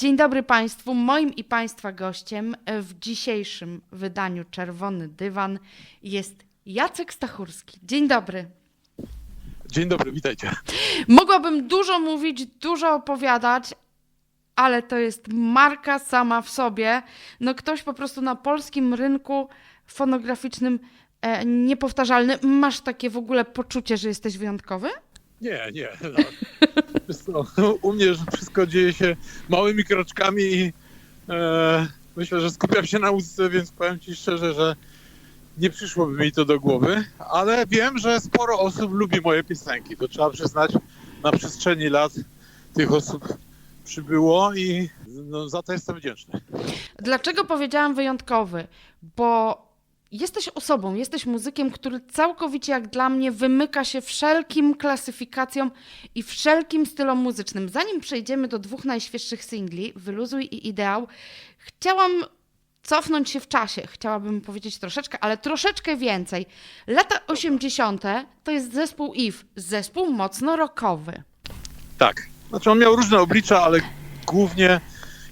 Dzień dobry Państwu. Moim i Państwa gościem w dzisiejszym wydaniu Czerwony Dywan jest Jacek Stachurski. Dzień dobry. Dzień dobry, witajcie. Mogłabym dużo mówić, dużo opowiadać, ale to jest marka sama w sobie. No ktoś po prostu na polskim rynku fonograficzny e, niepowtarzalny. Masz takie w ogóle poczucie, że jesteś wyjątkowy? Nie, nie. No. Co, u mnie wszystko dzieje się małymi kroczkami i e, myślę, że skupiam się na muzyce, więc powiem ci szczerze, że nie przyszłoby mi to do głowy, ale wiem, że sporo osób lubi moje piosenki. To trzeba przyznać, na przestrzeni lat tych osób przybyło i no, za to jestem wdzięczny. Dlaczego powiedziałam wyjątkowy? Bo jesteś osobą, jesteś muzykiem, który całkowicie jak dla mnie wymyka się wszelkim klasyfikacjom i wszelkim stylom muzycznym. Zanim przejdziemy do dwóch najświeższych singli, Wyluzuj i Ideał, chciałam cofnąć się w czasie. Chciałabym powiedzieć troszeczkę, ale troszeczkę więcej. Lata 80. to jest zespół If, zespół mocno rockowy. Tak. Znaczy on miał różne oblicza, ale głównie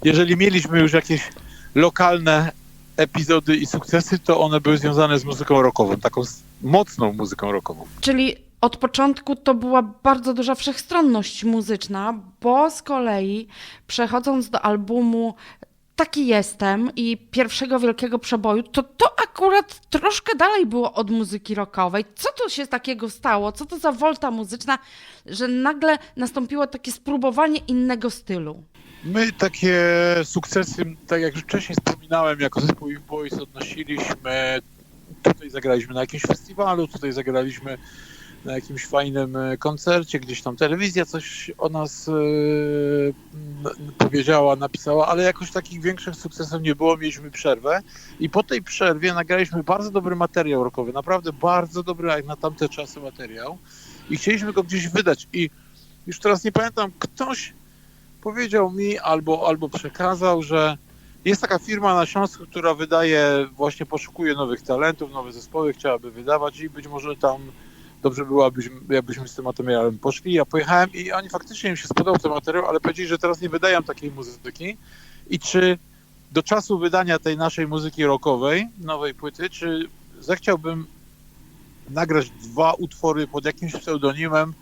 jeżeli mieliśmy już jakieś lokalne epizody i sukcesy, to one były związane z muzyką rockową, taką mocną muzyką rockową. Czyli od początku to była bardzo duża wszechstronność muzyczna, bo z kolei przechodząc do albumu Taki jestem i pierwszego wielkiego przeboju, to to akurat troszkę dalej było od muzyki rockowej. Co tu się takiego stało? Co to za wolta muzyczna, że nagle nastąpiło takie spróbowanie innego stylu? My takie sukcesy, tak jak już wcześniej wspominałem, jako zespół If Boys odnosiliśmy, tutaj zagraliśmy na jakimś festiwalu, tutaj zagraliśmy na jakimś fajnym e, koncercie, gdzieś tam telewizja coś o nas n- powiedziała, napisała, ale jakoś takich większych sukcesów nie było, mieliśmy przerwę i po tej przerwie nagraliśmy bardzo dobry materiał rockowy, naprawdę bardzo dobry jak na tamte czasy materiał i chcieliśmy go gdzieś wydać i już teraz nie pamiętam, ktoś powiedział mi albo, albo przekazał, że jest taka firma na Śląsku, która wydaje, właśnie poszukuje nowych talentów, nowe zespoły, chciałaby wydawać i być może tam dobrze byłoby, jakbyśmy z tym materiałem poszli. Ja pojechałem i oni faktycznie im się spodobał ten materiał, ale powiedzieli, że teraz nie wydają takiej muzyki i czy do czasu wydania tej naszej muzyki rockowej, nowej płyty, czy zechciałbym nagrać dwa utwory pod jakimś pseudonimem,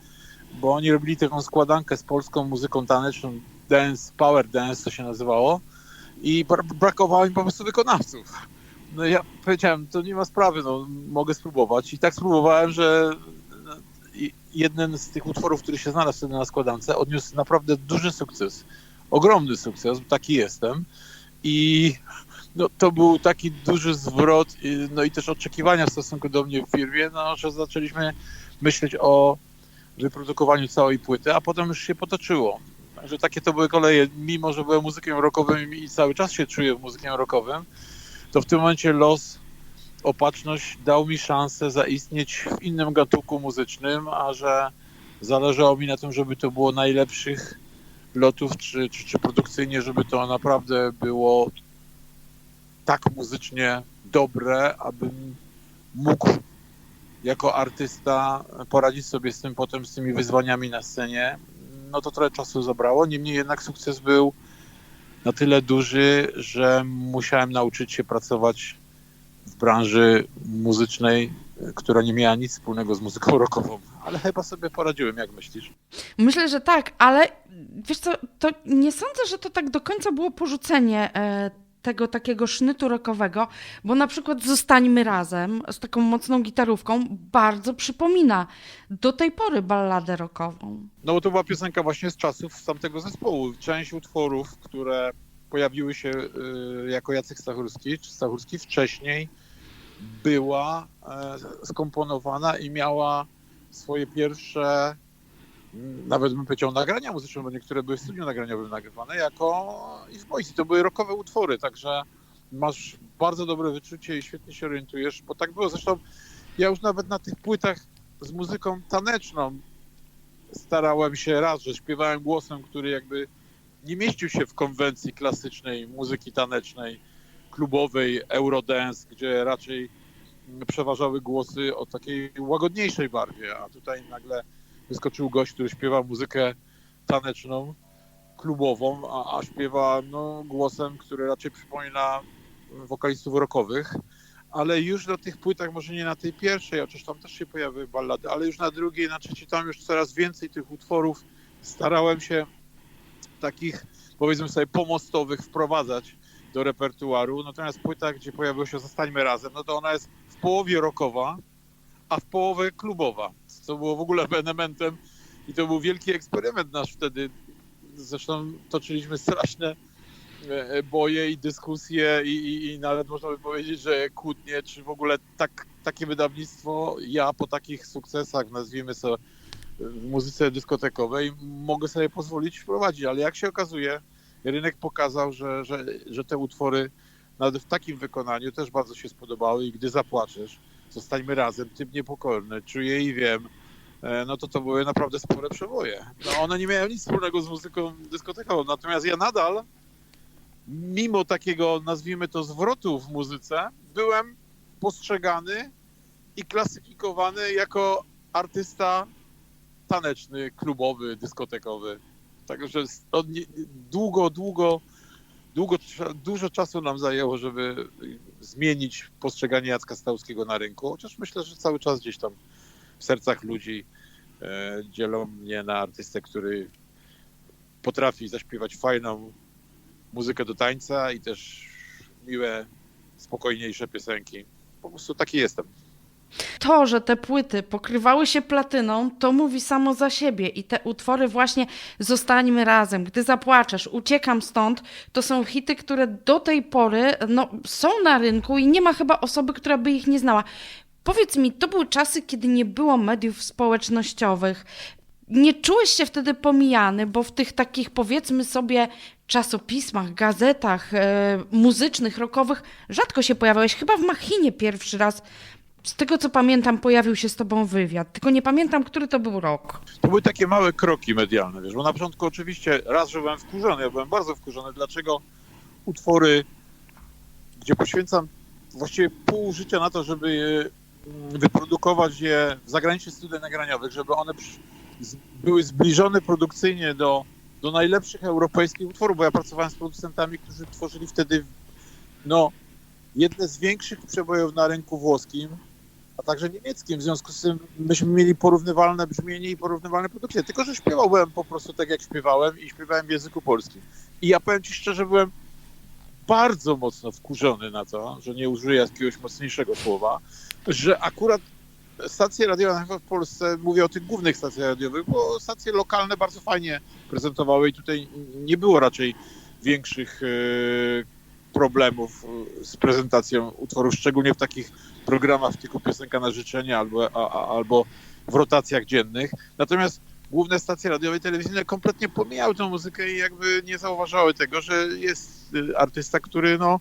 bo oni robili taką składankę z polską muzyką taneczną, dance, power dance to się nazywało i bra- brakowało im po prostu wykonawców. No ja powiedziałem, to nie ma sprawy, no mogę spróbować. I tak spróbowałem, że no, jeden z tych utworów, który się znalazł wtedy na składance, odniósł naprawdę duży sukces, ogromny sukces, taki jestem. I no, to był taki duży zwrot, i- no i też oczekiwania w stosunku do mnie w firmie, no, że zaczęliśmy myśleć o wyprodukowaniu całej płyty, a potem już się potoczyło. Także takie to były koleje. Mimo, że byłem muzykiem rockowym i cały czas się czuję muzykiem rockowym, to w tym momencie los, opatrzność dał mi szansę zaistnieć w innym gatunku muzycznym, a że zależało mi na tym, żeby to było najlepszych lotów, czy, czy, czy produkcyjnie, żeby to naprawdę było tak muzycznie dobre, abym mógł jako artysta poradzić sobie z tym potem, z tymi wyzwaniami na scenie, no to trochę czasu zabrało. Niemniej jednak sukces był na tyle duży, że musiałem nauczyć się pracować w branży muzycznej, która nie miała nic wspólnego z muzyką rockową. Ale chyba sobie poradziłem, jak myślisz? Myślę, że tak, ale wiesz co, to nie sądzę, że to tak do końca było porzucenie e, tego takiego sznytu rockowego, bo na przykład Zostańmy razem z taką mocną gitarówką bardzo przypomina do tej pory balladę rockową. No bo to była piosenka właśnie z czasów tamtego zespołu. Część utworów, które pojawiły się y, jako Jacek Stachurski, czy Stachurski wcześniej była e, skomponowana i miała swoje pierwsze nawet bym powiedział nagrania muzyczne, bo niektóre były w studiu nagraniowym nagrywane jako i w Boise. To były rockowe utwory, także masz bardzo dobre wyczucie i świetnie się orientujesz, bo tak było. Zresztą ja już nawet na tych płytach z muzyką taneczną starałem się raz, że śpiewałem głosem, który jakby nie mieścił się w konwencji klasycznej muzyki tanecznej, klubowej, eurodance, gdzie raczej przeważały głosy o takiej łagodniejszej barwie, a tutaj nagle wyskoczył gość, który śpiewa muzykę taneczną klubową, a, a śpiewa no, głosem, który raczej przypomina wokalistów rockowych. Ale już na tych płytach, może nie na tej pierwszej, chociaż tam też się pojawiły ballady, ale już na drugiej, na trzeciej, tam już coraz więcej tych utworów starałem się takich, powiedzmy sobie, pomostowych wprowadzać do repertuaru. Natomiast płyta, gdzie pojawiło się Zostańmy Razem, no to ona jest w połowie rockowa, a w połowie klubowa, co było w ogóle ewenementem i to był wielki eksperyment nasz wtedy. Zresztą toczyliśmy straszne e, boje i dyskusje i, i, i nawet można by powiedzieć, że kłótnie, czy w ogóle tak, takie wydawnictwo ja po takich sukcesach, nazwijmy to w muzyce dyskotekowej, mogę sobie pozwolić wprowadzić, ale jak się okazuje, rynek pokazał, że, że, że te utwory nawet w takim wykonaniu też bardzo się spodobały i gdy zapłaczesz, zostańmy razem, typ niepokorny, czuję i wiem, e, no to to były naprawdę spore przeboje. No one nie miały nic wspólnego z muzyką dyskotekową, natomiast ja nadal, mimo takiego, nazwijmy to, zwrotu w muzyce, byłem postrzegany i klasyfikowany jako artysta taneczny, klubowy, dyskotekowy. Także nie- długo, długo, długo, dużo czasu nam zajęło, żeby zmienić postrzeganie Jacka Stałskiego na rynku, chociaż myślę, że cały czas gdzieś tam w sercach ludzi e, dzielą mnie na artystę, który potrafi zaśpiewać fajną muzykę do tańca i też miłe, spokojniejsze piosenki. Po prostu taki jestem. To, że te płyty pokrywały się platyną, to mówi samo za siebie. I te utwory właśnie Zostańmy razem, Gdy zapłaczesz, Uciekam stąd, to są hity, które do tej pory no, są na rynku i nie ma chyba osoby, która by ich nie znała. Powiedz mi, to były czasy, kiedy nie było mediów społecznościowych. Nie czułeś się wtedy pomijany, bo w tych takich powiedzmy sobie czasopismach, gazetach e, muzycznych, rockowych rzadko się pojawiałeś. Chyba w Machinie pierwszy raz z tego co pamiętam, pojawił się z tobą wywiad, tylko nie pamiętam, który to był rok. To były takie małe kroki medialne, wiesz, bo na początku oczywiście raz, że byłem wkurzony, ja byłem bardzo wkurzony, dlaczego utwory, gdzie poświęcam właściwie pół życia na to, żeby je mm, wyprodukować je w zagranicznych studiach nagraniowych, żeby one były zbliżone produkcyjnie do, do najlepszych europejskich utworów, bo ja pracowałem z producentami, którzy tworzyli wtedy no, jedne z większych przebojów na rynku włoskim, a także niemieckim. W związku z tym myśmy mieli porównywalne brzmienie i porównywalne produkcje. Tylko, że śpiewałem po prostu tak, jak śpiewałem i śpiewałem w języku polskim. I ja powiem Ci szczerze, byłem bardzo mocno wkurzony na to, że nie użyję jakiegoś mocniejszego słowa, że akurat stacje radiowe w Polsce, mówię o tych głównych stacjach radiowych, bo stacje lokalne bardzo fajnie prezentowały i tutaj nie było raczej większych e, problemów e, z prezentacją utworów, szczególnie w takich programach typu piosenka na życzenie albo, a, a, albo w rotacjach dziennych. Natomiast główne stacje radiowe i telewizyjne kompletnie pomijały tę muzykę i jakby nie zauważały tego, że jest y, artysta, który no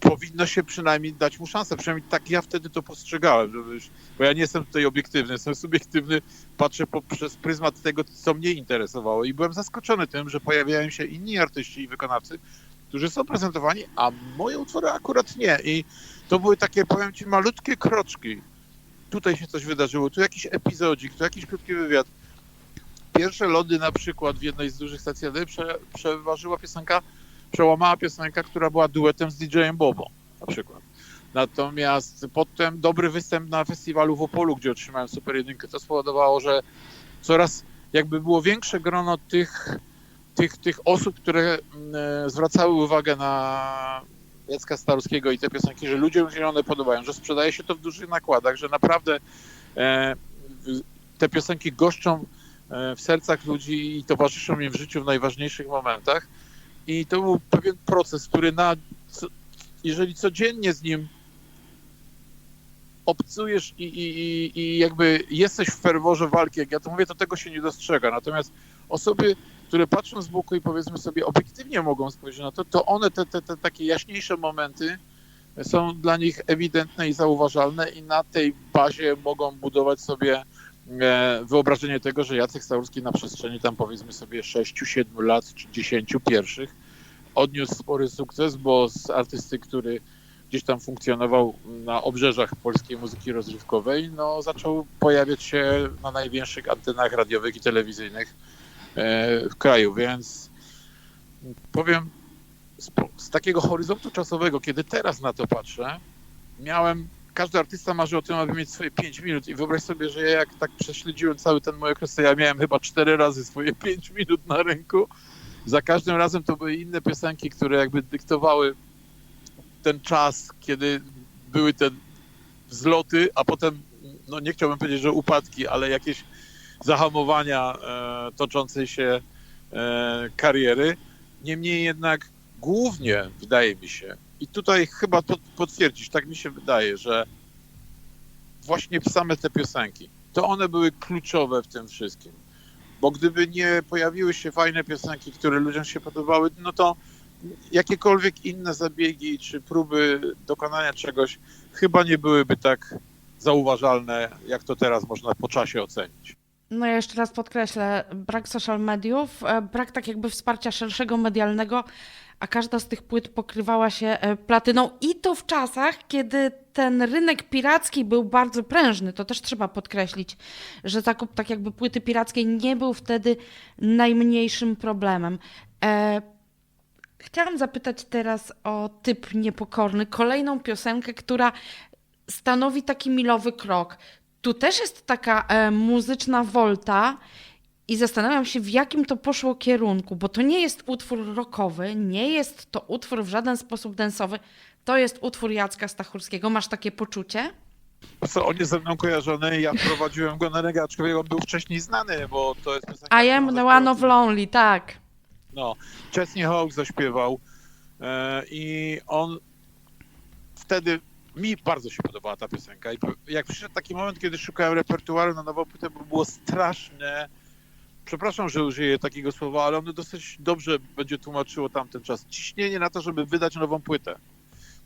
powinno się przynajmniej dać mu szansę. Przynajmniej tak ja wtedy to postrzegałem, żeby bo ja nie jestem tutaj obiektywny, jestem subiektywny, patrzę poprzez pryzmat tego, co mnie interesowało i byłem zaskoczony tym, że pojawiają się inni artyści i wykonawcy, którzy są prezentowani, a moje utwory akurat nie. I to były takie, powiem ci, malutkie kroczki. Tutaj się coś wydarzyło, tu jakiś epizodzik, tu jakiś krótki wywiad. Pierwsze lody na przykład w jednej z dużych stacji prze, przeważyła piosenka, przełamała piosenka, która była duetem z DJ-em Bobo na przykład. Natomiast potem dobry występ na festiwalu w Opolu, gdzie otrzymałem super jedynkę, to spowodowało, że coraz jakby było większe grono tych, tych, tych osób, które mm, zwracały uwagę na Jacka Starowskiego i te piosenki, że ludziom się one podobają, że sprzedaje się to w dużych nakładach, że naprawdę e, te piosenki goszczą e, w sercach ludzi i towarzyszą im w życiu w najważniejszych momentach. I to był pewien proces, który na, jeżeli codziennie z nim obcujesz i, i, i jakby jesteś w ferworze walki, jak ja to mówię, to tego się nie dostrzega. Natomiast osoby, które patrzą z boku i powiedzmy sobie obiektywnie mogą spojrzeć na to, to one, te, te, te takie jaśniejsze momenty są dla nich ewidentne i zauważalne i na tej bazie mogą budować sobie e, wyobrażenie tego, że Jacek Staurski na przestrzeni tam powiedzmy sobie 6-7 lat czy 10 pierwszych odniósł spory sukces, bo z artysty, który gdzieś tam funkcjonował na obrzeżach polskiej muzyki rozrywkowej, no zaczął pojawiać się na największych antenach radiowych i telewizyjnych w kraju, więc powiem z, z takiego horyzontu czasowego, kiedy teraz na to patrzę, miałem, każdy artysta marzy o tym, aby mieć swoje 5 minut i wyobraź sobie, że ja jak tak prześledziłem cały ten mój okres, to ja miałem chyba 4 razy swoje 5 minut na rynku. Za każdym razem to były inne piosenki, które jakby dyktowały ten czas, kiedy były te wzloty, a potem, no nie chciałbym powiedzieć, że upadki, ale jakieś zahamowania e, toczącej się e, kariery. Niemniej jednak głównie wydaje mi się, i tutaj chyba to potwierdzić, tak mi się wydaje, że właśnie same te piosenki, to one były kluczowe w tym wszystkim. Bo gdyby nie pojawiły się fajne piosenki, które ludziom się podobały, no to jakiekolwiek inne zabiegi czy próby dokonania czegoś chyba nie byłyby tak zauważalne, jak to teraz można po czasie ocenić. No ja jeszcze raz podkreślę, brak social mediów, e, brak tak jakby wsparcia szerszego medialnego, a każda z tych płyt pokrywała się e, platyną i to w czasach, kiedy ten rynek piracki był bardzo prężny. To też trzeba podkreślić, że zakup tak jakby płyty pirackiej nie był wtedy najmniejszym problemem. E, Chciałam zapytać teraz o typ niepokorny, kolejną piosenkę, która stanowi taki milowy krok. Tu też jest taka e, muzyczna wolta i zastanawiam się, w jakim to poszło kierunku, bo to nie jest utwór rockowy, nie jest to utwór w żaden sposób densowy, to jest utwór Jacka Stachurskiego. Masz takie poczucie? Co, on jest ze mną kojarzony, ja wprowadziłem go na regę, aczkolwiek on był wcześniej znany, bo to jest piosenka... I am the one of lonely, tak. No, Chesney Hawk zaśpiewał e, i on wtedy mi bardzo się podobała ta piosenka i jak przyszedł taki moment, kiedy szukałem repertuaru na nową płytę, bo było straszne, przepraszam, że użyję takiego słowa, ale ono dosyć dobrze będzie tłumaczyło tamten czas. Ciśnienie na to, żeby wydać nową płytę.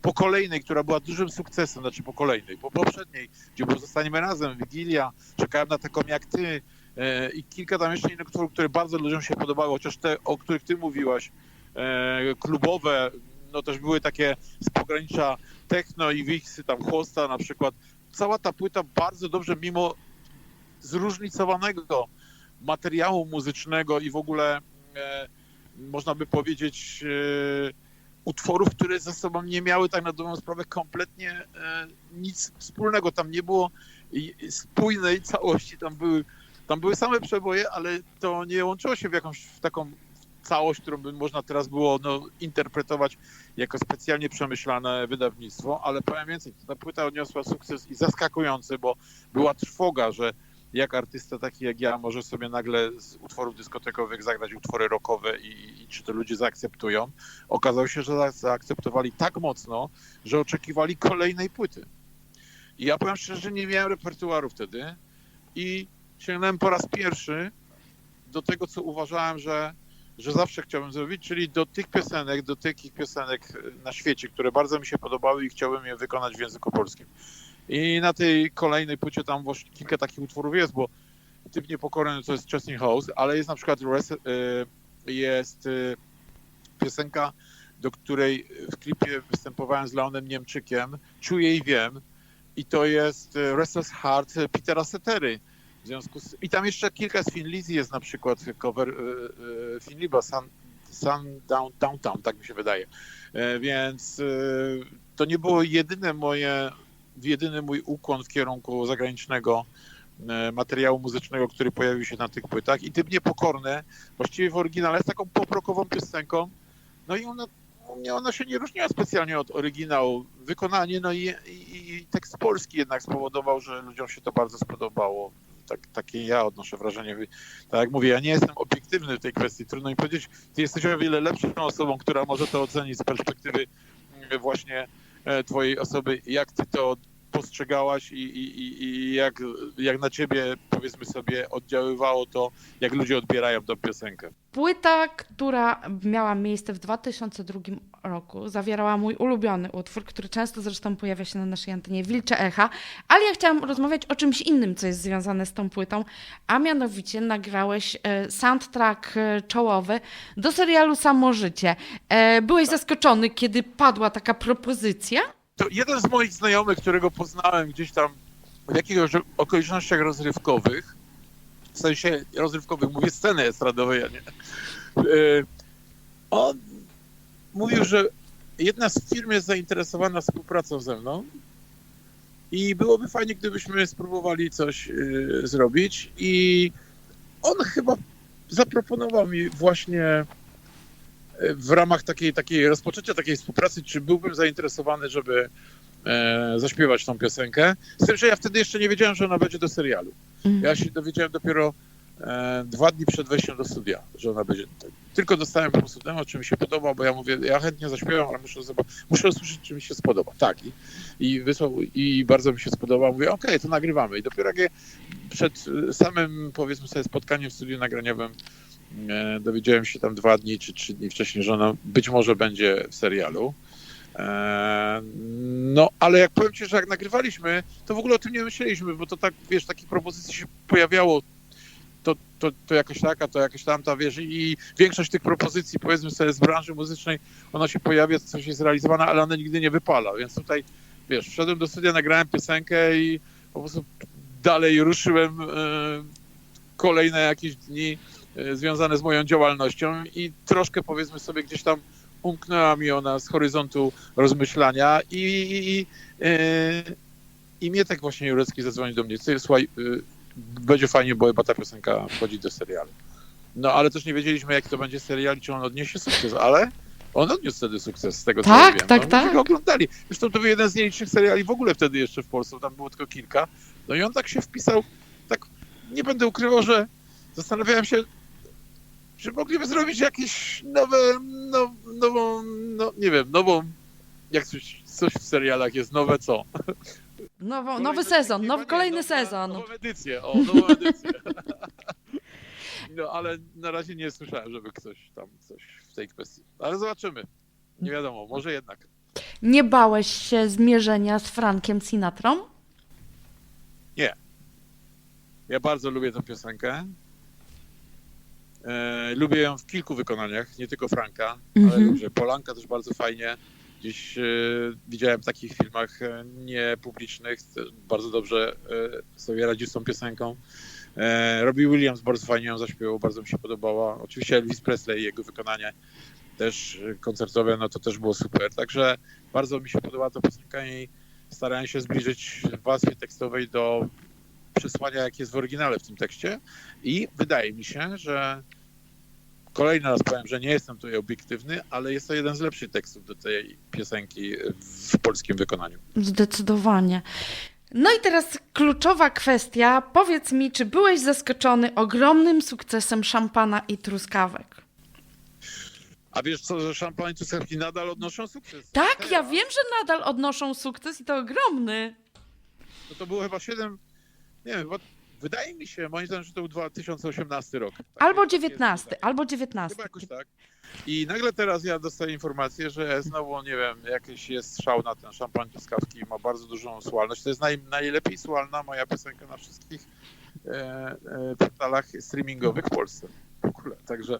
Po kolejnej, która była dużym sukcesem, znaczy po kolejnej, po poprzedniej, gdzie było Zostaniemy Razem, Wigilia, czekałem na taką jak ty e, i kilka tam jeszcze innych utworów, które bardzo ludziom się podobały, chociaż te, o których ty mówiłaś, e, klubowe, no też były takie z pogranicza techno i wiksy, tam chłosta na przykład. Cała ta płyta bardzo dobrze, mimo zróżnicowanego materiału muzycznego i w ogóle e, można by powiedzieć e, utworów, które ze sobą nie miały tak na dobrą sprawę kompletnie e, nic wspólnego. Tam nie było spójnej całości, tam były, tam były same przeboje, ale to nie łączyło się w jakąś w taką całość, którą by można teraz było no, interpretować jako specjalnie przemyślane wydawnictwo, ale powiem więcej, ta płyta odniosła sukces i zaskakujący, bo była trwoga, że jak artysta taki jak ja może sobie nagle z utworów dyskotekowych zagrać utwory rockowe i, i czy to ludzie zaakceptują. Okazało się, że za- zaakceptowali tak mocno, że oczekiwali kolejnej płyty. I ja powiem szczerze, że nie miałem repertuaru wtedy i sięgnąłem po raz pierwszy do tego, co uważałem, że, że zawsze chciałbym zrobić, czyli do tych piosenek, do takich piosenek na świecie, które bardzo mi się podobały i chciałbym je wykonać w języku polskim. I na tej kolejnej płycie tam właśnie kilka takich utworów jest, bo typ niepokorny to jest Chesney House, ale jest na przykład y, jest y, piosenka, do której w klipie występowałem z Leonem Niemczykiem, Czuję i wiem, i to jest Restless Heart Petera Setery. Związku z... I tam jeszcze kilka z Finlizji jest na przykład cover y, y, Finliba, Sun, Sun Down, Downtown, tak mi się wydaje. E, Więc y, to nie było jedyne moje, jedyny mój ukłon w kierunku zagranicznego e, materiału muzycznego, który pojawił się na tych płytach. I typ niepokorny, właściwie w oryginale jest taką poprokową piosenką. No i ona, ona się nie różniła specjalnie od oryginału. Wykonanie, no i, i, i tekst polski jednak spowodował, że ludziom się to bardzo spodobało. Tak, takie ja odnoszę wrażenie. Tak jak mówię, ja nie jestem obiektywny w tej kwestii. Trudno mi powiedzieć, ty jesteś o wiele lepszą osobą, która może to ocenić z perspektywy mm, właśnie e, twojej osoby, jak ty to postrzegałaś i, i, i- jak, jak na ciebie, powiedzmy sobie, oddziaływało to, jak ludzie odbierają tę piosenkę. Płyta, która miała miejsce w 2002 roku, zawierała mój ulubiony utwór, który często zresztą pojawia się na naszej antenie, Wilcze Echa, ale ja chciałam rozmawiać o czymś innym, co jest związane z tą płytą, a mianowicie nagrałeś e, soundtrack e, czołowy do serialu Samo Życie. E, Byłeś zaskoczony, kiedy padła taka propozycja? To jeden z moich znajomych, którego poznałem gdzieś tam w jakichś okolicznościach rozrywkowych, w sensie rozrywkowych, mówię sceny estradowej, a nie, On mówił, że jedna z firm jest zainteresowana współpracą ze mną i byłoby fajnie, gdybyśmy spróbowali coś y, zrobić i on chyba zaproponował mi właśnie y, w ramach takiej, takiej rozpoczęcia takiej współpracy, czy byłbym zainteresowany, żeby e, zaśpiewać tą piosenkę. Z tym, że ja wtedy jeszcze nie wiedziałem, że ona będzie do serialu. Mhm. Ja się dowiedziałem dopiero dwa dni przed wejściem do studia, że ona będzie. Tylko dostałem po prostu demo, czy mi się podoba, bo ja mówię, ja chętnie zaśpiewam, ale muszę, muszę usłyszeć, czy mi się spodoba. Tak. I, i wysłał, i bardzo mi się spodoba. Mówię, okej, to nagrywamy. I dopiero jak przed e, samym, powiedzmy sobie, spotkaniem w studiu nagraniowym e, dowiedziałem się tam dwa dni czy trzy dni wcześniej, że ona być może będzie w serialu. E, No, ale jak powiem ci, że jak nagrywaliśmy, to w ogóle o tym nie myśleliśmy, bo to tak, wiesz, takich propozycji się pojawiało. To, to, to jakaś taka, to jakaś tamta, wiesz, i większość tych propozycji, powiedzmy sobie, z branży muzycznej, ona się pojawia, coś jest realizowana, ale ona nigdy nie wypala, więc tutaj, wiesz, wszedłem do studia, nagrałem piosenkę i po prostu dalej ruszyłem e, kolejne jakieś dni e, związane z moją działalnością i troszkę, powiedzmy sobie, gdzieś tam umknęła mi ona z horyzontu rozmyślania i, i, i, e, i Mietek właśnie Jurecki zadzwonił do mnie, słuchaj, y, będzie fajnie, bo chyba ta piosenka wchodzi do serialu. No ale też nie wiedzieliśmy, jaki to będzie serial i czy on odniesie sukces, ale on odniósł wtedy sukces, z tego co Tak, ja wiem. tak, no, tak. ludzie go oglądali. Zresztą to był jeden z nielicznych seriali w ogóle wtedy jeszcze w Polsce, tam było tylko kilka. No i on tak się wpisał, tak nie będę ukrywał, że zastanawiałem się, czy mogliby zrobić jakieś nowe, no, nową, no nie wiem, nową, jak coś, coś w serialach jest nowe, co? Nowo, Kolejny- nowy sezon, nie, nowy, nie, kolejny nowa- sezon. Nową edycję, o, nową edycję. No ale na razie nie słyszałem, żeby ktoś tam coś w tej kwestii. Ale zobaczymy. Nie wiadomo, może jednak. Nie bałeś się zmierzenia z Frankiem Sinatrą? Ja bardzo lubię tę piosenkę. E, lubię ją w kilku wykonaniach, nie tylko Franka, ale Mhm. lubię. Polanka też bardzo fajnie. Gdzieś e, widziałem w takich filmach e, niepublicznych, bardzo dobrze e, sobie radzi z tą piosenką. Robbie Williams bardzo fajnie ją zaśpiewał, bardzo mi się podobała. Oczywiście Elvis Presley, jego wykonanie też koncertowe, no to też było super. Także bardzo mi się podobała ta piosenka i starałem się zbliżyć warstwie tekstowej do przesłania, jakie jest w oryginale w tym tekście. I wydaje mi się, że kolejny raz powiem, że nie jestem tutaj obiektywny, ale jest to jeden z lepszych tekstów do tej piosenki w polskim wykonaniu. Zdecydowanie. No i teraz kluczowa kwestia. Powiedz mi, czy byłeś zaskoczony ogromnym sukcesem szampana i truskawek? A wiesz co, że szampan i truskawki nadal odnoszą sukces? Tak, ja wiem, że nadal odnoszą sukces i to ogromny. No to było chyba 7, nie wiem, chyba, wydaje mi się, moim zdaniem, że to był 2018 rok. Tak Albo jest, tak jest 19, chyba. albo 19. Chyba jakoś tak. I nagle teraz ja dostaję informację, że znowu, nie wiem, jakiś jest szał na ten szampan truskawki ma bardzo dużą słuchalność. To jest naj, najlepiej słuchalna moja piosenka na wszystkich e, e, portalach streamingowych w Polsce. W ogóle. Także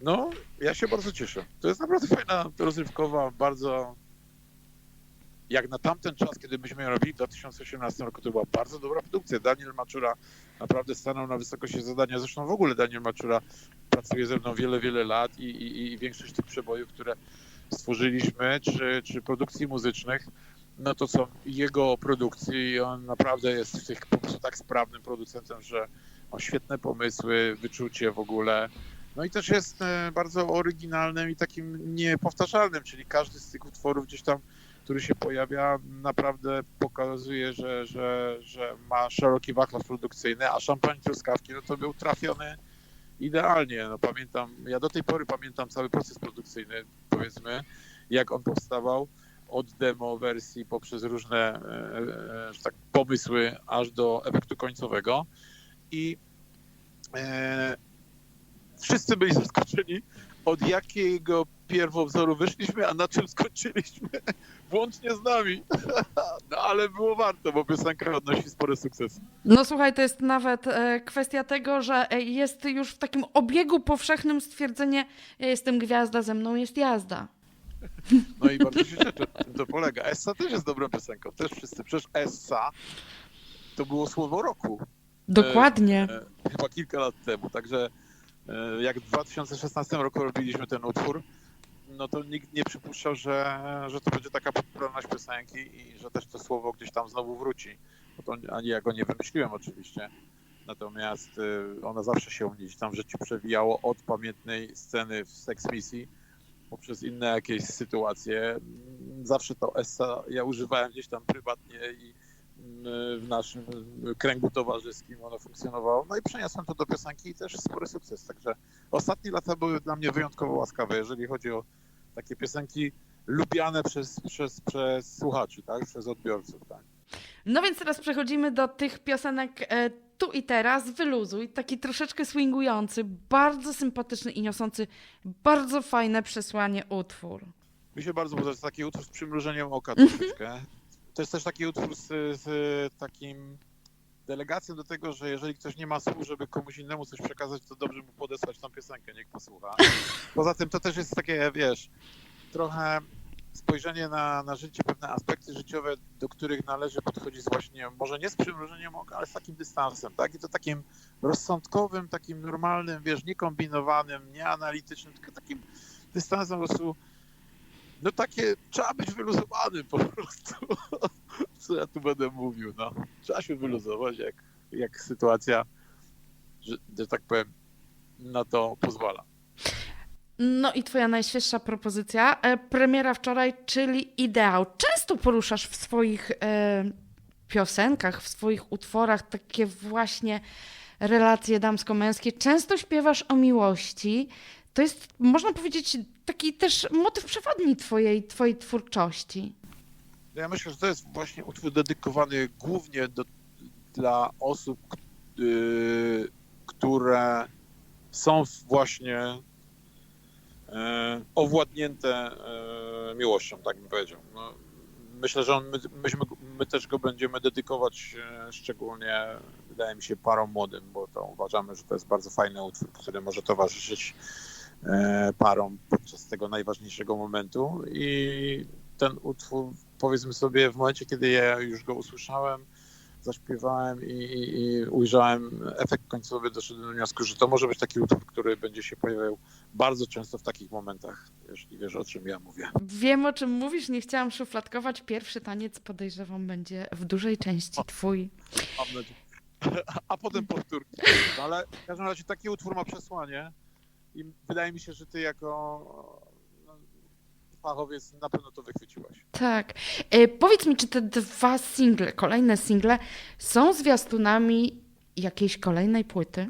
no, ja się bardzo cieszę. To jest naprawdę fajna, rozrywkowa, bardzo jak na tamten czas, kiedy myśmy ją robili w 2018 roku, to była bardzo dobra produkcja. Daniel Maczura naprawdę stanął na wysokości zadania. Zresztą w ogóle Daniel Maczura pracuje ze mną wiele, wiele lat i, i, i większość tych przebojów, które stworzyliśmy, czy, czy produkcji muzycznych, no to są jego produkcje i on naprawdę jest w tych po prostu tak sprawnym producentem, że ma świetne pomysły, wyczucie w ogóle. No i też jest e, bardzo oryginalnym i takim niepowtarzalnym, czyli każdy z tych utworów gdzieś tam, który się pojawia, naprawdę pokazuje, że, że, że ma szeroki wachlarz produkcyjny, a szampan truskawki, no to był trafiony idealnie. No pamiętam, ja do tej pory pamiętam cały proces produkcyjny, powiedzmy, jak on powstawał od demo wersji poprzez różne e, e, że tak, pomysły aż do efektu końcowego i e, wszyscy byli zaskoczeni od jakiego pierwowzoru wyszliśmy, a na czym skończyliśmy, włącznie z nami. No ale było warto, bo piosenka odnosi spory sukces. No słuchaj, to jest nawet e, kwestia tego, że e, jest już w takim obiegu powszechnym stwierdzenie ja jestem gwiazda, ze mną jest jazda. No i bardzo się cieszę, to polega. Essa też jest dobrą piosenką, też wszyscy. Przecież Essa to było słowo roku. Dokładnie. E, chyba kilka lat temu, także E, Jak w 2016 roku robiliśmy ten utwór, no to nikt nie przypuszczał, że, że to będzie taka popularność piosenki i że też to słowo gdzieś tam znowu wróci. Bo to ani ja go nie wymyśliłem oczywiście. Natomiast y, ona zawsze się gdzieś tam w życiu przewijało od pamiętnej sceny w Sex Misji poprzez inne jakieś sytuacje. Zawsze to essa ja używałem gdzieś tam prywatnie i w naszym kręgu towarzyskim ono funkcjonowało. No i przeniosłem to do piosenki i też spory sukces. Także ostatnie lata były dla mnie wyjątkowo łaskawe, jeżeli chodzi o takie piosenki lubiane przez, przez, przez słuchaczy, tak? przez odbiorców. Tak? No więc teraz przechodzimy do tych piosenek e, tu i teraz, wyluzuj, taki troszeczkę swingujący, bardzo sympatyczny i niosący bardzo fajne przesłanie utwór. Mi się bardzo podoba, to jest taki utwór z przymrużeniem oka troszeczkę. To jest też taki utwór z, z takim delegacją do tego, że jeżeli ktoś nie ma słów, żeby komuś innemu coś przekazać, to dobrze mu podesłać tą piosenkę, niech posłucha. Poza tym to też jest takie, wiesz, trochę spojrzenie na, na życie, pewne aspekty życiowe, do których należy podchodzić właśnie, może nie z przymrużeniem oka, ale z takim dystansem, tak? I to takim rozsądkowym, takim normalnym, wiesz, niekombinowanym, nieanalitycznym, tylko takim dystansem po prostu no takie, trzeba być wyluzowanym po prostu. Co ja tu będę mówił, no. Trzeba się wyluzować, jak, jak sytuacja, że, że tak powiem, na to pozwala. No i twoja najświeższa propozycja, e, premiera wczoraj, czyli Ideał. Często poruszasz w swoich e, piosenkach, w swoich utworach takie właśnie relacje damsko-męskie. Często śpiewasz o miłości. To jest, można powiedzieć, taki też motyw przewodni twojej, twojej twórczości. No Ja myślę, że to jest właśnie utwór dedykowany głównie do, dla osób, yy, które są właśnie e, owładnięte e, miłością, tak bym powiedział. No, myślę, że on, my, myśmy, my też go będziemy dedykować e, szczególnie, wydaje mi się, parom młodym, bo to uważamy, że to jest bardzo fajny utwór, który może towarzyszyć e, parom podczas tego najważniejszego momentu i ten utwór, powiedzmy sobie, w momencie, kiedy ja już go usłyszałem, zaśpiewałem i, i, i ujrzałem efekt końcowy, doszedłem do wniosku, że to może być taki utwór, który będzie się pojawiał bardzo często w takich momentach, jeśli wiesz, o czym ja mówię. Wiem, o czym mówisz, nie chciałam szufladkować. Pierwszy taniec, podejrzewam, będzie w dużej części twój. Mam nadzieję. A potem powtórki. No ale w każdym razie taki utwór ma przesłanie i wydaje mi się, że ty jako no, fachowiec na pewno to wychwyciłaś. Tak. E, powiedz mi, czy te dwa single, kolejne single, są zwiastunami jakiejś kolejnej płyty?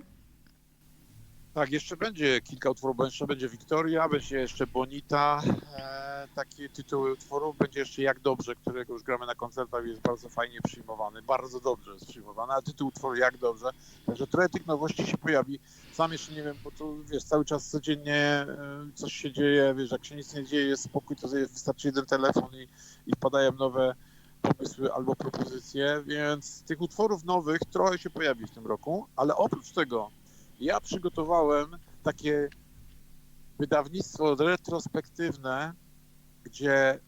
Tak, jeszcze będzie kilka utworów, bo jeszcze będzie Wiktoria, będzie jeszcze Bonita, e, takie tytuły utworów, będzie jeszcze Jak Dobrze, którego już gramy na koncertach jest bardzo fajnie przyjmowany, bardzo dobrze jest przyjmowany, a tytuł utworu Jak Dobrze, także trochę tych nowości się pojawi, sam jeszcze nie wiem, bo to wiesz, cały czas codziennie e, coś się dzieje, wiesz, jak się nic nie dzieje, jest spokój, to wystarczy jeden telefon i, i wpadają nowe pomysły albo propozycje, więc tych utworów nowych trochę się pojawi w tym roku, ale oprócz tego ja przygotowałem takie wydawnictwo retrospektywne, gdzie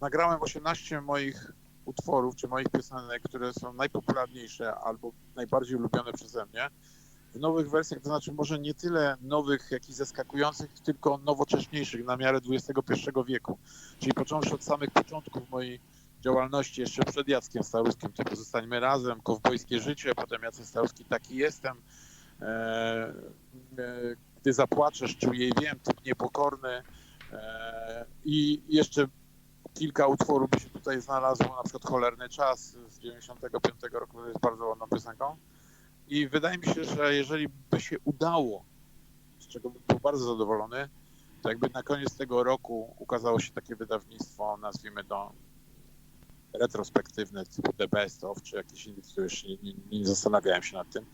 nagrałem 18 moich utworów, czy moich piosenek, które są najpopularniejsze albo najbardziej ulubione przeze mnie, w nowych wersjach, to znaczy może nie tyle nowych, jak i zaskakujących, tylko nowocześniejszych na miarę XXI wieku. Czyli począwszy od samych początków mojej działalności, jeszcze przed Jackiem Staruskim, typu Zostańmy Razem, Kowbojskie Życie, potem Jacek Staruski, Taki Jestem, Gdy zapłaczesz, i wiem, typ niepokorny. E, i jeszcze kilka utworów by się tutaj znalazło, na przykład Cholerny Czas z 95 roku, który jest bardzo ładną piosenką. I wydaje mi się, że jeżeli by się udało, z czego bym był bardzo zadowolony, to jakby na koniec tego roku ukazało się takie wydawnictwo, nazwijmy to retrospektywne, typu The Best of, czy jakieś inne, które już nie, nie, nie zastanawiałem się nad tym,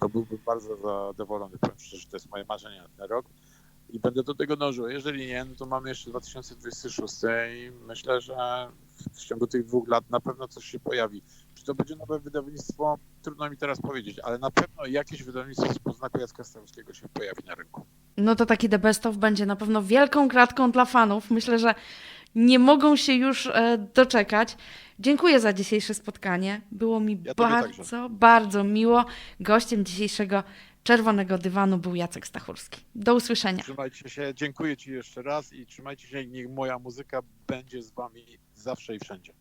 to byłbym bardzo zadowolony. Powiem szczerze, że to jest moje marzenie na ten rok i będę do tego dążył. Jeżeli nie, no to mamy jeszcze 2026 i myślę, że w ciągu tych dwóch lat na pewno coś się pojawi. Czy to będzie nowe wydawnictwo? Trudno mi teraz powiedzieć, ale na pewno jakieś wydawnictwo z poznaku Jacka Starowskiego się pojawi na rynku. No to taki The Best of będzie na pewno wielką kratką dla fanów. Myślę, że nie mogą się już e, doczekać. Dziękuję za dzisiejsze spotkanie. Było mi Ja bardzo, bardzo miło. Gościem dzisiejszego Czerwonego Dywanu był Jacek Stachurski. Do usłyszenia. Trzymajcie się, dziękuję Ci jeszcze raz i trzymajcie się, niech moja muzyka będzie z Wami zawsze i wszędzie.